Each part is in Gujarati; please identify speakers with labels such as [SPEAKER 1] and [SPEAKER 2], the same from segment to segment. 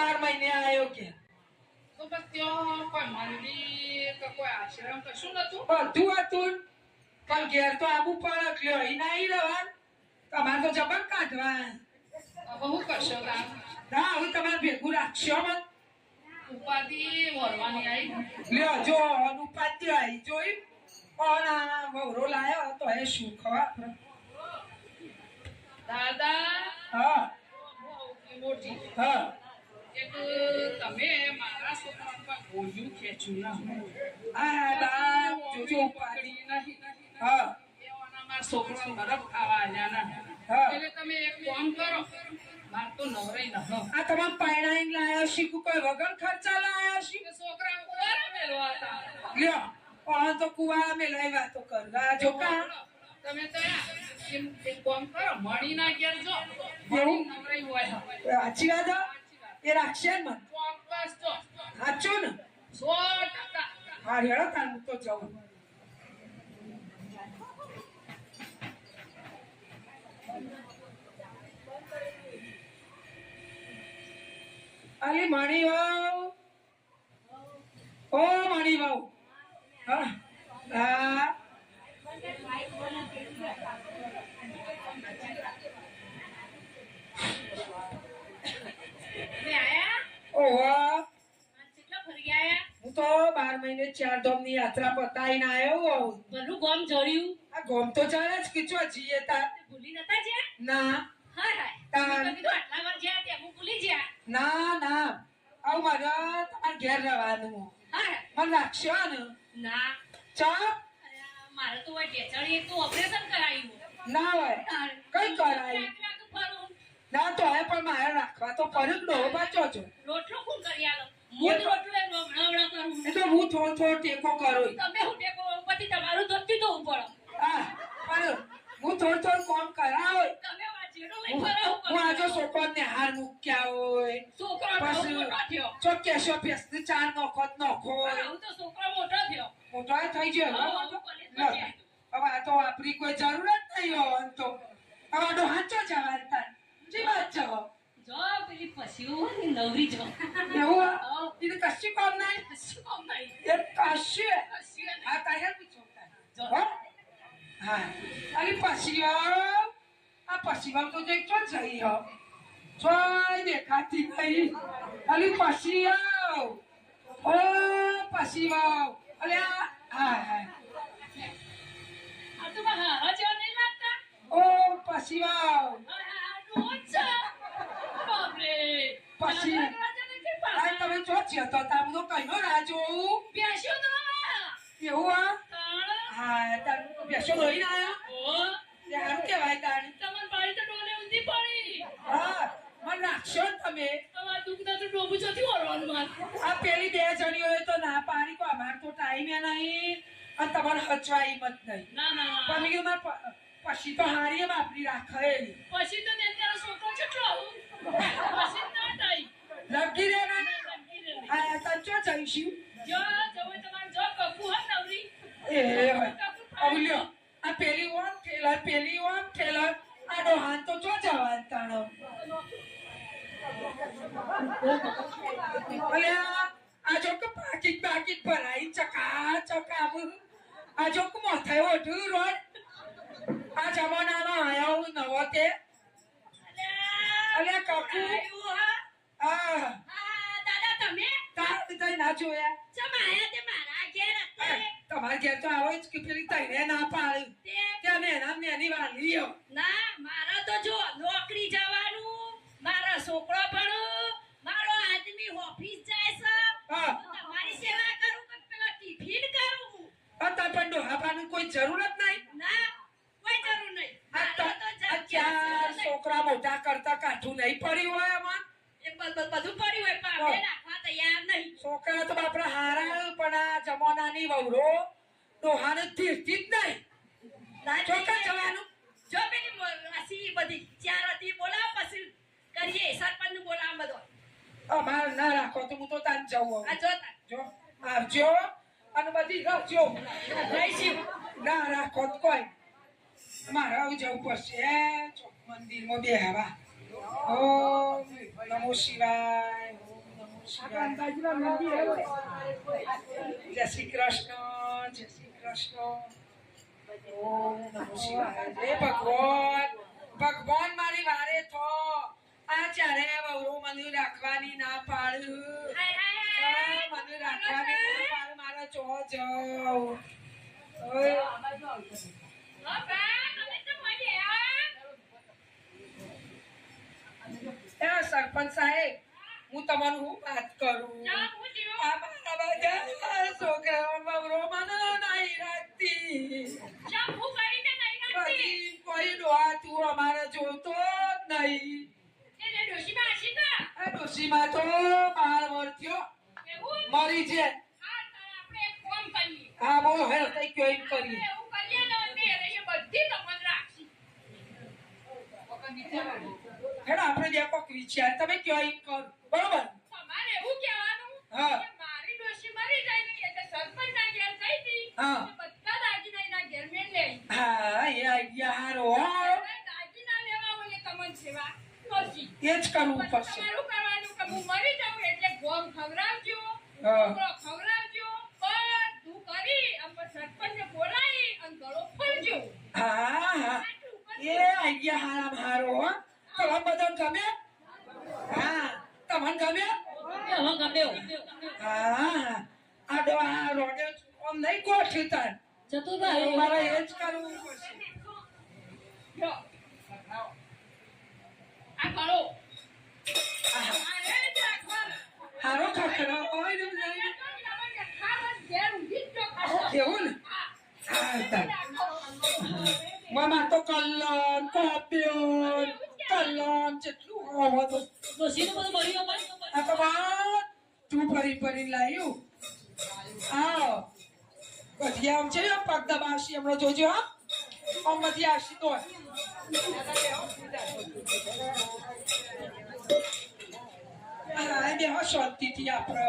[SPEAKER 1] બાર મહિને આવ્યો કે.
[SPEAKER 2] તો બસ ત્યાં કોઈ મંદિર કે કોઈ આશ્રમ કશું નતું?
[SPEAKER 1] બધું હતું. પણ ઘેર તો આબુ પડક લ્યો અહીં નહીં રહેવા તમારે તો જબર કાઢવા.
[SPEAKER 2] બહુ હું કરશો તાર
[SPEAKER 1] ના હવે તમારે ભેગું રાખશો મત
[SPEAKER 2] ઉપાધિ વરવાની આવી
[SPEAKER 1] લ્યો જો અનુપાત્ય આવી જોઈ. પણ વહરો લાયો. તો એ શું ખવા?
[SPEAKER 2] દાદા?
[SPEAKER 1] હા.
[SPEAKER 2] મોટી.
[SPEAKER 1] હા.
[SPEAKER 2] તમે મારા છોકરા ગોળ્યું ખેંચ્યું ના
[SPEAKER 1] આ જોજો
[SPEAKER 2] પકડી નહીં નહીં.
[SPEAKER 1] હા.
[SPEAKER 2] મારા છોકરા બરફ ખાવા આલ્યા ના. એટલે તમે એક કામ કરો માર તો નવરાઈ ન
[SPEAKER 1] આ તમામ પાયણાઈને લાયો શીખું કોઈ વગર ખર્ચા લાયો શી
[SPEAKER 2] છોકરા ઉડારા મેળવા હતા?
[SPEAKER 1] લ્યો પણ તો કુવા મેલાઈ વાતો કરવા જો કા.
[SPEAKER 2] તમે તો એક કામ કરો મણી ના ઘેર જો? મણી નવરાઈ હોય.
[SPEAKER 1] સાચી વાત? એ રાખશે ને સાચું ને?
[SPEAKER 2] સો
[SPEAKER 1] હા, હેળો તાર, હું તો જાઉં. અલી મણી વાવ. ઓ મણી વાવ. હા. હા. ચાર ધામની યાત્રા પતાવીને આવ્યો હોઉં.
[SPEAKER 3] ભલું ગોમ જોડ્યું
[SPEAKER 1] આ ગોમ તો ચાલે જ કીચવા જઈએ તા
[SPEAKER 3] ભૂલી નતા જ્યા?
[SPEAKER 1] ના.
[SPEAKER 3] હાય
[SPEAKER 1] તાન.
[SPEAKER 3] હાય કીધું આટલા વાર જ્યાં ત્યાં હું ભૂલી જ્યાં.
[SPEAKER 1] ના ના. આવું મારે તમારે ઘેર રહેવાનું.
[SPEAKER 3] હાય
[SPEAKER 1] મને રાખશો ને
[SPEAKER 3] ના.
[SPEAKER 1] ચા?
[SPEAKER 3] મારે તો હોય ઢેચણી એક તો ઓપરેશન કરાયું
[SPEAKER 1] ના હોય. કઈ કરાયું ના તો હવે પણ મારે રાખવા તો ફરક નો બચો છો.
[SPEAKER 3] રોટલો કોણ કરી આલો? હું જ રોટલો કરું
[SPEAKER 1] એ તો હું થોડો થોડો ટેકો કરું.
[SPEAKER 3] તમે હું ટેકો પછી તમારું ધોતી દઉં પડે.
[SPEAKER 1] હા પણ હું થોડું થોડું કામ કરાવ.
[SPEAKER 3] તમે વાંચેડો લઈ ફરો
[SPEAKER 1] હું આજો છોકરો ને હાર મૂક્યા હોય.
[SPEAKER 3] છોકરો મોટો થયો.
[SPEAKER 1] ચો કેશો પેસ ને ચાર નોખો જ નોખો
[SPEAKER 3] આવું તો છોકરો મોટો થયો.
[SPEAKER 1] મોટો થઈ ગયો. હવે આ તો આપણી કોઈ જરૂરત નહીં હોય તો. હવે આનો હાચો જવાન થાય જી વાત છે હવે.
[SPEAKER 3] જો પેલી પશીઓ હોય ને નવરી જો
[SPEAKER 1] એવું આ? એને કશું કામ નહીં?
[SPEAKER 3] શું કામ નહીં.
[SPEAKER 1] એ કશું?
[SPEAKER 3] ને-
[SPEAKER 1] આ તારે પૂછો.
[SPEAKER 3] જો.
[SPEAKER 1] હો? હા. અરે પછી આ પછી તો જે ક્યાં જઈ હો? જોઈ દેખાતી નહીં. અલી પછી ઓ પછી અલે હા હા.
[SPEAKER 3] આ તો મારા જેવા નહીં લાગતા?
[SPEAKER 1] ઓ પછી
[SPEAKER 3] આ રોજ છે. બાપરે
[SPEAKER 1] પછી? આ. તમે જો છે તો તાર બધો કઈનો રાજો
[SPEAKER 3] બેસ્યો તો
[SPEAKER 1] એવું આ. હા તાર બેસો લઈને તે હારું કહેવાય તાર
[SPEAKER 3] તમારી બાળી તો ડોલે ઊંધી પડી.
[SPEAKER 1] હા મને રાખશો ને તમે.
[SPEAKER 3] તમારા દુઃખના તો ડોબું જતી વળવાનું માર.
[SPEAKER 1] આ પેલી બે જણીઓએ તો ના પાડી કો અમાર તો ટાઈમે નહીં. અને તમારે હચવાય હિંમત નહીં.
[SPEAKER 3] ના ના.
[SPEAKER 1] પણ મેં કીધું મારે પછી તો હારી એમ આપણી રાખેલી.
[SPEAKER 3] પછી તો ને તારો છોકરો કેટલો પછી
[SPEAKER 1] લગી રે ને
[SPEAKER 3] લગી રહે.
[SPEAKER 1] હા તને ચો જઈશું
[SPEAKER 3] જો જવું તમારે જો કપુ હોય નવરી
[SPEAKER 1] એ અવલ્યો આ પેલી ઓમ ઠેલર પેલી ઓમ ઠેલર. આ ડોહાન તો ચો જવાન તાણો. અલ્યા આ જો કે પાકીટ પાકીટ ભરાઈ ચકા ચકા આ જો કે મોથાય ઓઢું રોડ આ જમાનાનો આયો હું નવો તે. અલ્યા
[SPEAKER 3] આવ્યું હા? દાદા તમે?
[SPEAKER 1] તાર બધા ના જોયા.
[SPEAKER 3] ચમ તે મારા ઘેર અત્યારે?
[SPEAKER 1] તમારે ઘેર તો આવો જ કે પેલી તઈને ના પાડી. ત્યાં નેના નેની વાલીઓ
[SPEAKER 3] ના મારા તો જો નોકરી જવાનું મારા છોકરો ભણો મારો આદમી ઓફિસ જાય છે. તમારી સેવા કરું કે પેલા ટિફિન કરું
[SPEAKER 1] અત્યારે પણ ડોહાબાનું કોઈ જરૂર જ નહીં.
[SPEAKER 3] ના કોઈ જરૂર નહીં.
[SPEAKER 1] આ
[SPEAKER 3] મારો
[SPEAKER 1] તો ચાર છોકરા મોટા કરતા કાઠું નહીં પડ્યું હોય આમાં
[SPEAKER 3] એ બ- બ- બધું પડ્યું હોય. આપણે નાખવા તૈયાર નહીં.
[SPEAKER 1] છોકરા તો બાપરા હારા પણ આ જમાનાની વહુરો ડોહાને ધીરતી જ નહીં.
[SPEAKER 3] ના
[SPEAKER 1] ચોક્કસ. જવાનું.
[SPEAKER 3] જો પેલી મો- બધી ચાર હતી બોલાવો પછી કરીએ સરપંચનું બોલાવો બધો.
[SPEAKER 1] અમારે ના રાખો તો હું તો તાન જવું
[SPEAKER 3] આ. જોતા
[SPEAKER 1] જો આવજો અને બધી રાખજો. ના રાખો તો કોઈ. મારે હવે જવું પડશે ચોક મંદિરમાં બે હવા ઓમ. નમો શિવાય જય શ્રી કૃષ્ણ, જય શ્રી કૃષ્ણ. ઓમ નમો શિવાય. જય ભગવાન ભગવાન મારી વારે થો આ ચારે વહુરો મને રાખવાની ના
[SPEAKER 3] હાય.
[SPEAKER 1] મને રાખવાની ના પાડું, મારા ચો જાઉં ઓય
[SPEAKER 3] ઓ બા, તમે તો મળ્યા.
[SPEAKER 1] એ સરપંચ સાહેબ હું તમારું હું વાત કરું? આ મારા બધા છોકરાઓ વહુરો નહીં રાખતી. કોઈ ડોહાતું અમારે જોતો જ નહીં.
[SPEAKER 3] ડોશીમાં તો.
[SPEAKER 1] બાર વર્ષ મરી છે
[SPEAKER 3] હા, તો આપણે એક કામ કરીએ.
[SPEAKER 1] બોલો હેર કઈ કયો એમ કરીએ.
[SPEAKER 3] બધી તમને.
[SPEAKER 1] હેડો આપણે બે કોક વિચાર તમે કયો એમ કર બરોબર
[SPEAKER 3] તમારે એવું કહેવાનું
[SPEAKER 1] હા.
[SPEAKER 3] મારી ડોશી મરી જાય ને એટલે સરપંચના ઘેર ગઈ હતી.
[SPEAKER 1] હા.
[SPEAKER 3] બધા દાગીના એના ઘેર મેં લઈ.
[SPEAKER 1] હા એ યાર
[SPEAKER 3] ઓ. દાગીના લેવા હોય તમને સેવા.
[SPEAKER 1] એ જ કરવું પડશે
[SPEAKER 3] તમારું કરવાનું કે હું મરી જાઉં એટલે ગોમ ખવરાવજો
[SPEAKER 1] હા.
[SPEAKER 3] છોકરો ખવડાવજો બધું કરી આમ પછી સરપંચને બોલાવી અને ગળો ફોડજો
[SPEAKER 1] હા હા
[SPEAKER 3] આટલું કરજો.
[SPEAKER 1] એ આઈડિયા હારામ હારો હો તમે બધા ગમે હા તમને ગમે હા હા આ ડો આ રોડે આમ નહીં ગોઠવી તાર મારે એ જ કરવું પડશે
[SPEAKER 3] જો. આ ગળો
[SPEAKER 1] આહા.
[SPEAKER 3] આ એ જ રાખવાનો.
[SPEAKER 1] હારો ખખડો હોય ને નહીં.
[SPEAKER 3] તમને ખાવા ઘેર ઊંઘી જ જો ખાશો.
[SPEAKER 1] એવું ને હા તાર મામા તો કલ્લન કાપ્યો. કલ્લન જેટલું હોવો તો આ તો તું ભરી ભરી લાવ્યું આવો. બધી આમ છે પગ દબાવશી હમણાં જોજો હા. આમ બધી આવશી તો બે હો શાંતિથી આપણે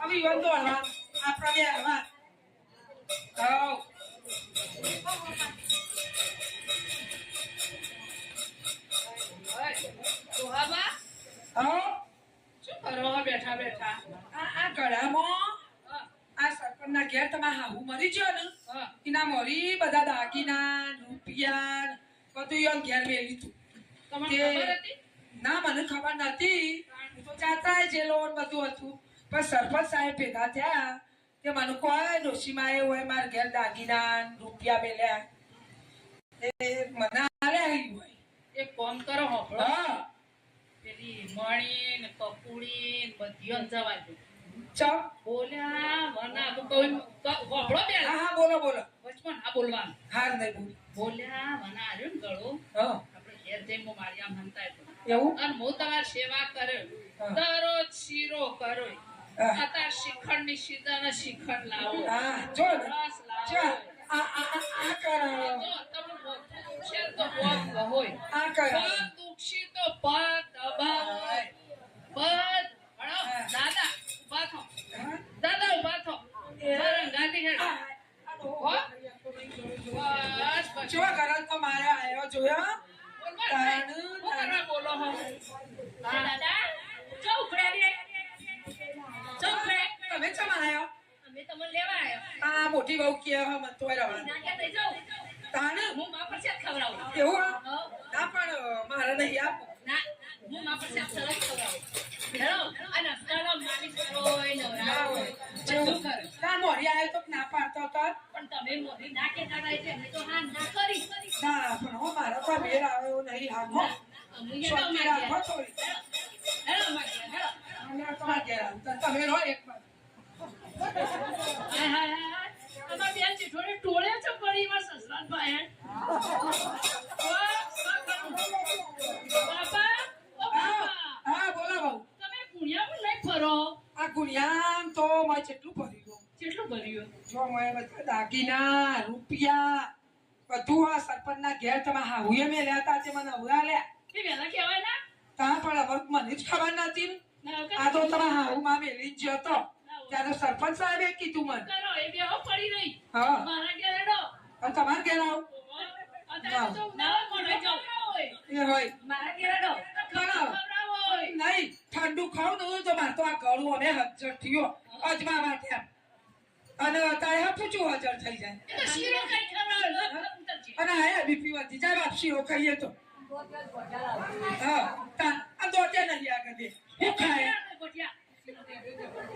[SPEAKER 1] હવે વાંધો દોડવા. આપણા બે હવા. હા
[SPEAKER 2] દોહાબા,
[SPEAKER 1] હા
[SPEAKER 2] શું કરવા બેઠા બેઠા?
[SPEAKER 1] આ આ ગળામાં આ સરપંચના ઘેર તમારા હાહુ મરી ગયો ને એના મરી બધા દાગીના રૂપિયા બધું ઈવન ઘેર મેલી તું. ના મને ખબર નથી. તો જાતા જે લોન બધું હતું. પણ સરપંચ સાહેબ ભેગા થયા તે મને કોઈ ડોશીમાં એ હોય મારા ઘેર દાગીના રૂપિયા મેલ્યા. એ મને આલ્યા ઈ હોય.
[SPEAKER 2] એક કામ કરો હોભળો.
[SPEAKER 1] હા.
[SPEAKER 2] પેલી મણી ને કપૂડી ને બધી જવા દો.
[SPEAKER 1] ચમ
[SPEAKER 2] બોલ્યા વના તો કહું ક- બે
[SPEAKER 1] હા હા બોલો બોલો.
[SPEAKER 2] વચમાં ના બોલવાનું.
[SPEAKER 1] હાર નહીં બોલ.
[SPEAKER 2] બોલ્યા વના આવ્યો ને ગળો.
[SPEAKER 1] હા.
[SPEAKER 2] આપણે ઘેર જઈને હું મારી આમ હંતાય
[SPEAKER 1] એવું?
[SPEAKER 2] અને હું તમારી સેવા કર્યો દરરોજ શીરો
[SPEAKER 1] કરો.
[SPEAKER 2] અત્યારે શ્રીખંડની સીધા શિખંડ લાવો. રસ લાવો.
[SPEAKER 1] આ આ આ
[SPEAKER 2] તો તમે મોઢું દુખશે તો પગ હોય
[SPEAKER 1] આ
[SPEAKER 2] પગ તો પગ દબાવો. પગ હળો,
[SPEAKER 1] હા.
[SPEAKER 2] દાદા ઊભા થો દાદા ઊભા થો. મારા ગાંધી
[SPEAKER 1] ડોહો.
[SPEAKER 2] બસ બસ
[SPEAKER 1] જો તો મારે આવ્યો જોયો
[SPEAKER 2] બોલ, બોલ, બોલો હો
[SPEAKER 3] દાદા તમને લેવા આવ્યા
[SPEAKER 1] આ મોટી બહુ કે મને તો
[SPEAKER 3] ના કે લઈ હું મા પર ખવડાવું.
[SPEAKER 1] એવું ના પણ મારે નહીં આપવું
[SPEAKER 3] ના હું મા પર સરસ ખવડાવું. હેલો? આ નાસ્તાનો માલિક હોય નવરા
[SPEAKER 1] હોય જેવું તાર મોરી આવ્યો તો ના પાડતો હતો
[SPEAKER 3] પણ તમે મોઢી ના કહેતા હતા એટલે તો હા ના કરી.
[SPEAKER 1] ના પણ હો મારો તો મેર આવ્યો નહીં હો.
[SPEAKER 3] મારી.
[SPEAKER 1] તો તમે રહો એક વાર દાગીના રૂપિયા બધું આ સરપંચના ઘેર તમે હાહુએ મેં લેતા તે મને
[SPEAKER 3] વેલા કહેવાય ના.
[SPEAKER 1] તા પણ હવે મને જ ખબર નથી આ તો તમે હાહુમાં મેલી જ ગયો તો. ત્યારે સરપંચ સાહેબે કીધું મને.
[SPEAKER 3] કરો એ બેહો પડી રહી.
[SPEAKER 1] હા.
[SPEAKER 3] મારા ઘેર હેડો.
[SPEAKER 1] હવે તમારે ઘેર આવું.
[SPEAKER 3] અત્યારે તો ના. મોઢે જાવ
[SPEAKER 1] એ હોય.
[SPEAKER 3] મારા ઘેર હેડો.
[SPEAKER 1] ખવડાવો.
[SPEAKER 3] ખવડાવો હોય.
[SPEAKER 1] નહીં ઠંડુ ખાવ ને તો મારે તો આ ગળું અમે હજર થયો. અજમાવા ત્યાં અને અત્યારે હપુચું હજાર થઈ જાય?
[SPEAKER 3] તો.
[SPEAKER 1] અને આયા બીપી વધી જાય બાપ શીરો ખાઈએ તો. હા તા આ દોડે નહીં આગળ દે. હું ખાય.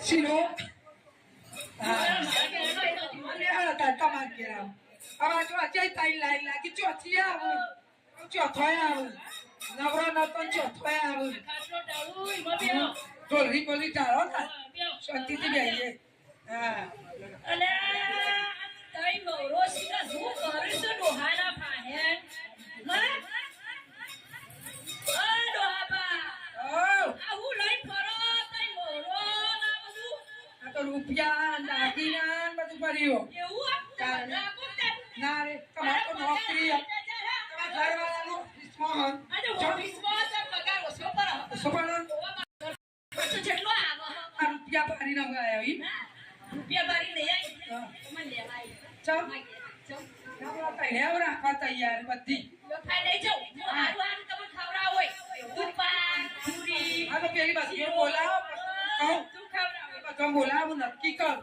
[SPEAKER 1] શીરો? હા. તા તમાર ઘેર આવું. હવે અજય તાઈ લાઈન લાગી. ચોથી આવું. ચોથોય આવું. નવરો નતો ચોથો આવું. ઢોલરી બોલી તા
[SPEAKER 3] બેહો.
[SPEAKER 1] શાંતિથી બેહીએ.
[SPEAKER 3] અલે, તારી વહુરો શીરા શું કરે છે? ડોહાના ફાહેણ? હા? આ ડોહાબા, હું લઈને ફરો, તારી આ
[SPEAKER 1] તો રૂપિયા દાગીના ને બધું પડ્યું
[SPEAKER 3] એવું તે.
[SPEAKER 1] ના રે તમારે તો નોકરી તમારા ઘરવાળાનો
[SPEAKER 3] તો પગાર ઓછો પડે. જેટલો.
[SPEAKER 1] રૂપિયા મંગાયા ઈ.
[SPEAKER 3] રૂપિયા ભરી લઈ આવી. મને
[SPEAKER 1] બધી બોલાવો કહું
[SPEAKER 3] તું
[SPEAKER 1] બોલાવું નક્કી કર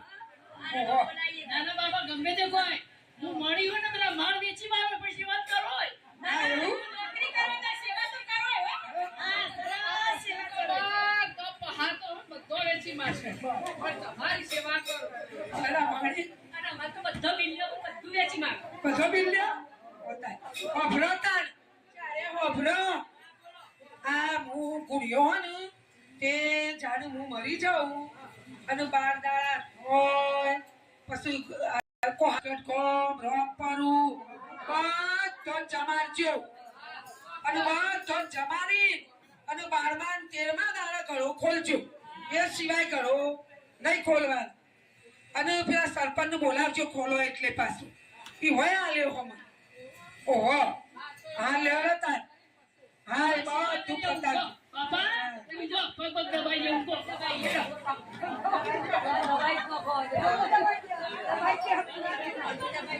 [SPEAKER 2] બાબા ગમે તે કોઈ હું મળી હોય ને પેલા માળ વેચી પછી વાત કરો હોય.
[SPEAKER 3] ના, ના,
[SPEAKER 1] એવું?
[SPEAKER 3] નોકરી કરો તો સેવા તો કરો હો. હા, સરસ સેવા કરો.
[SPEAKER 2] આ કપ હાથ તો હું બધો વેચી મારશે પણ તમારી સેવા કરો.
[SPEAKER 1] પેલા માણી
[SPEAKER 3] અને અમારે તો બધો બિલ્લો બધું વેચી
[SPEAKER 1] બધો બિલ લ્યો હોભળો તાર ચારે હોભળો આ હું ગુડિયો હો ને તે જાણે હું મરી જાઉં. અને બાર દાડા હોય પછી કોમ કોહાગટ કોમ પાંચ બધો જમારજો અને બધો જમારી. અને બારમા તેરમા દાડા ઘડો ખોલજો. એ સિવાય કરો, નહીં ખોલવા. અને પેલા સરપંચ બોલાવજો, ખોલો એટલે પાછું. એ હોય આ લેવો હમણાં ઓહો હા લ્યો તાર. હા, એ બધું
[SPEAKER 2] બાપા તમે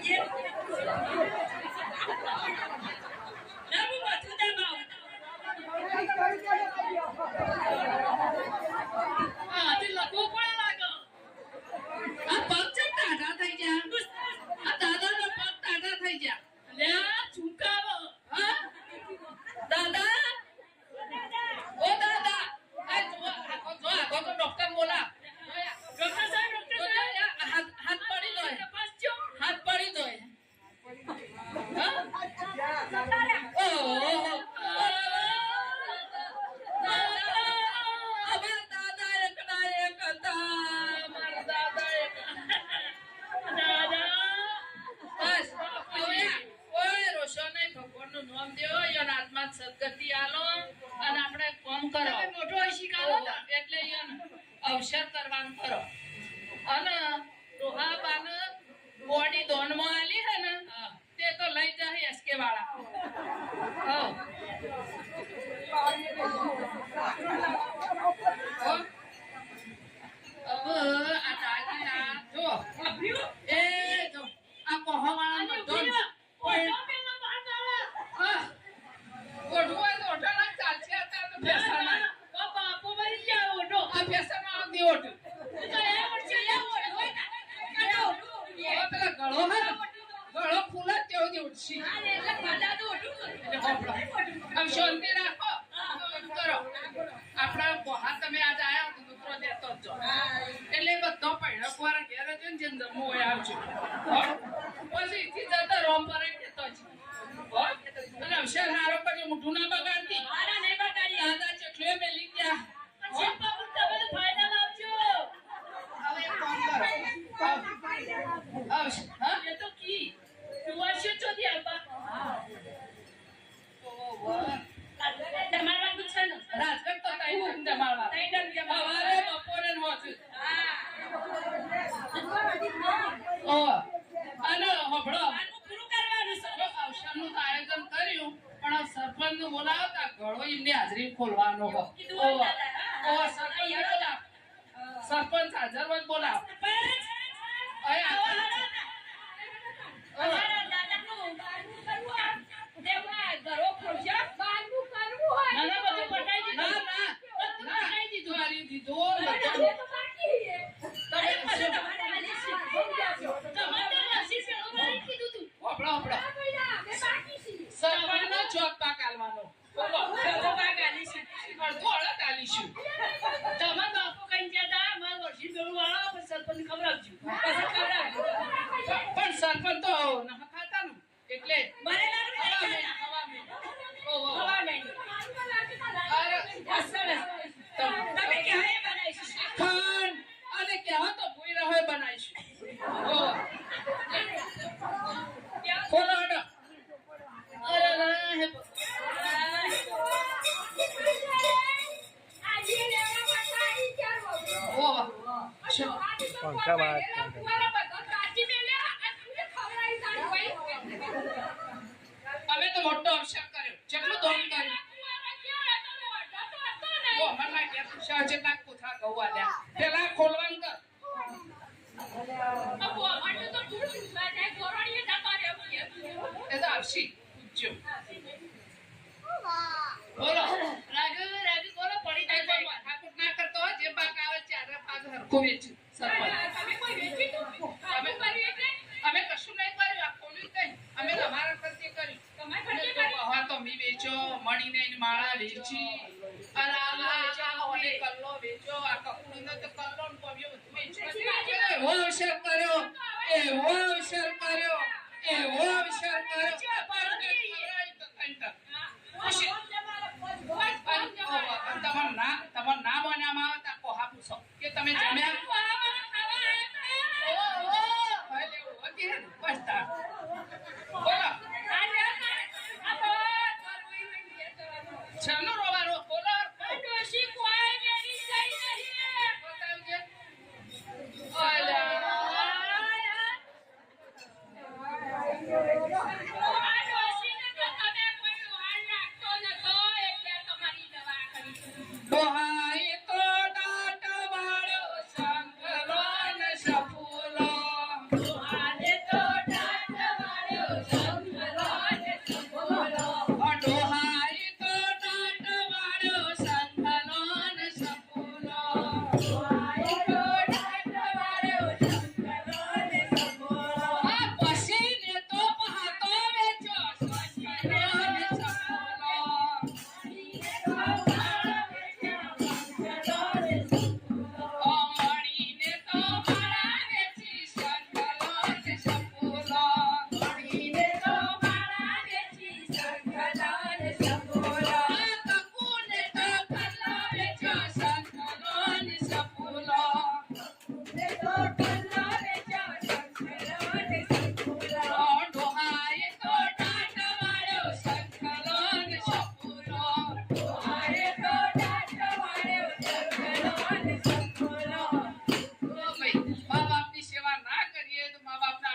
[SPEAKER 2] मोगा ओ ओ सगळं
[SPEAKER 3] येडो लाव
[SPEAKER 2] सरपंच
[SPEAKER 3] हजारवन बोला
[SPEAKER 2] अय સરપંચ નો ચોક પાક આલવાનો તમે બાપુ કઈ ગયા હતા? મારા વર્ષી મેળવું વાળો સરપંચ ખબર આપજો. go on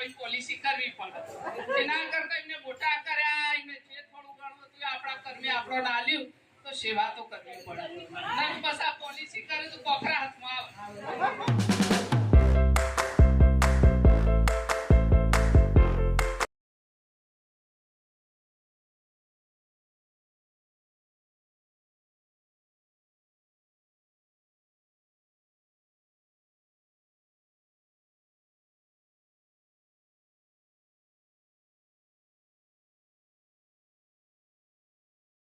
[SPEAKER 2] કોઈ પોલિસી કરવી પડે. એના કરતા એમને મોટા કર્યા એમને જે થોડું ઘણું હતું આપણા કર્મે આપણો ડાલ્યું, તો સેવા તો કરવી પડે.